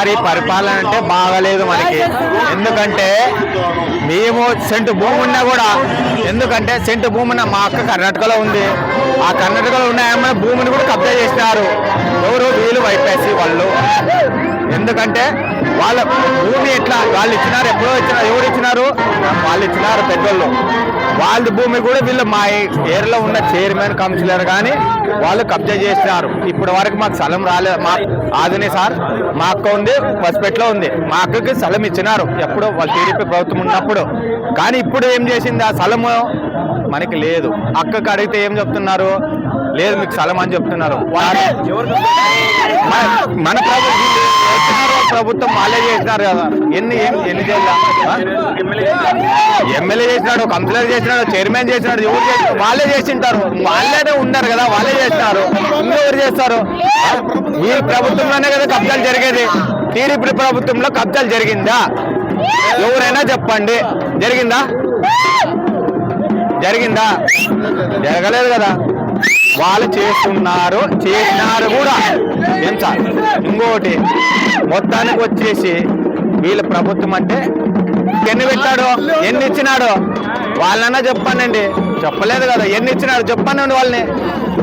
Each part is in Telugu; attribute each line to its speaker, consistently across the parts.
Speaker 1: ఈసారి పరిపాలన అంటే బాగలేదు మనకి. ఎందుకంటే మేము సెంటు భూమి ఉన్నా కూడా ఎందుకంటే సెంటు భూమి ఉన్న మా అక్క కర్ణాటకలో ఉంది. ఆ కర్ణాటకలో ఉన్న భూమిని కూడా కబ్జా చేసినారు. ఎవరు వీళ్ళు వైపేసి వాళ్ళు. ఎందుకంటే వాళ్ళ భూమి ఎట్లా వాళ్ళు ఇచ్చినారు ఎప్పుడో ఇచ్చినారు ఎవరు ఇచ్చినారు? వాళ్ళు ఇచ్చినారు పెద్దోళ్ళు. వాళ్ళ భూమి కూడా వీళ్ళు మా ఏరియాలో ఉన్న చైర్మన్ కౌన్సిలర్ కానీ వాళ్ళు కబ్జా చేసినారు. ఇప్పటి వరకు మాకు స్థలం రాలేదు మా ఆదిని సార్ మా అక్క ఉంది పసిపెట్లో ఉంది. మా అక్కకి స్థలం ఇచ్చినారు. ఎప్పుడో వాళ్ళు టీడీపీ ప్రభుత్వం ఉన్నప్పుడు. కానీ ఇప్పుడు ఏం చేసింది? ఆ స్థలము మనకి లేదు. అక్కకి అడిగితే ఏం చెప్తున్నారు? లేదు మీకు స్థలం అని చెప్తున్నారు. మన- ప్రభుత్వం చేసినారు, ప్రభుత్వం వాళ్ళే చేసినారు కదా. ఎన్ని ఎన్ని ఎమ్మెల్యే చేసినాడు కౌన్సిలర్ చేసినాడు చైర్మన్ చేసినాడు ఎవరు చేసి వాళ్ళే చేసింటారు. వాళ్ళే ఉన్నారు కదా వాళ్ళే చేస్తారు ఇంకెవరు చేస్తారు? ఈ ప్రభుత్వంలోనే కదా కబ్జాలు జరిగేది. టీడీపీ ప్రభుత్వంలో కబ్జాలు జరిగిందా? ఎవరైనా చెప్పండి. జరిగిందా? జరిగిందా? జరగలేదు కదా. వాళ్ళు చేస్తున్నారు చేసినారు కూడా. ఏం ఇంకోటి మొత్తానికి వచ్చేసి వీళ్ళ ప్రభుత్వం అంటే ఎన్ని పెట్టాడు? ఎన్ని ఇచ్చినాడు? వాళ్ళన్నా చెప్పానండి. చెప్పలేదు కదా ఎన్ని ఇచ్చినారు చెప్పానండి వాళ్ళని.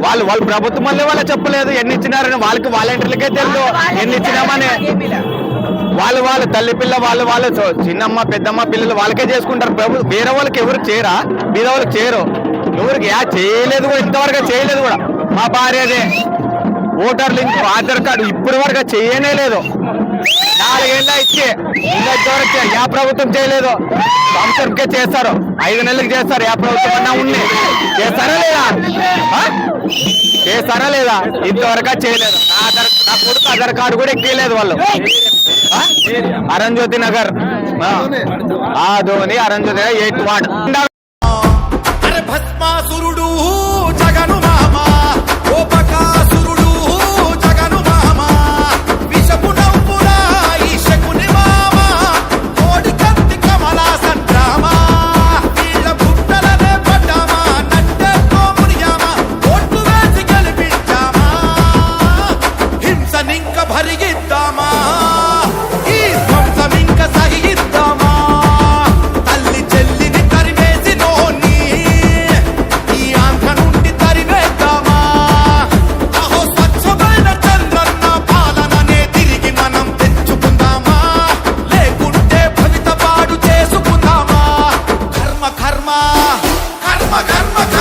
Speaker 1: వాళ్ళు వాళ్ళ ప్రభుత్వం వల్లే వాళ్ళు చెప్పలేదు. ఎన్ని ఇచ్చినారని వాళ్ళకి వాలంటీర్లకే తెలుసు ఎన్ని ఇచ్చినామని. వాళ్ళు వాళ్ళ తల్లి పిల్ల వాళ్ళు వాళ్ళు చిన్నమ్మ పెద్దమ్మ పిల్లలు వాళ్ళకే చేసుకుంటారు. ప్రభు వేరే వాళ్ళకి ఎవరు చేరా? మీద వాళ్ళకి చేరు. ఎవరికి? చేయలేదు కూడా ఇంతవరకు చేయలేదు కూడా. మా భార్యదే ఓటర్ లింక్ ఆధార్ కార్డు ఇప్పటి వరకు చేయనే లేదు. నాలుగేళ్ళ ఇచ్చే ఇంతవరకు యా ప్రభుత్వం చేయలేదు. సంవత్సరంకే చేస్తారు. ఐదు నెలలకు చేస్తారు యా ప్రభుత్వం అన్నా ఉంది. చేస్తారా లేదా? చేస్తారా లేదా? ఇంతవరకు చేయలేదు. ఆధార్ నా కొడుకు ఆధార్ కార్డు కూడా ఎక్కలేదు వాళ్ళు. అరంజ్యోతి నగర్. ఆ. Dhoni Arunjyothi eight ward.
Speaker 2: భస్మాసురుడు జగను మామ. ఓ జగను మామ. విషపు నవ్వుల ఈ మామ. కోడి కత్తి కమల సంగ్రామ వీళ్ళ బుట్టలనే పడ్డామా. నట్టెతో మునియామా ఓట్లు వేసి గెలిపించామా. హింసనింక భరిగిద్దామా? karma karma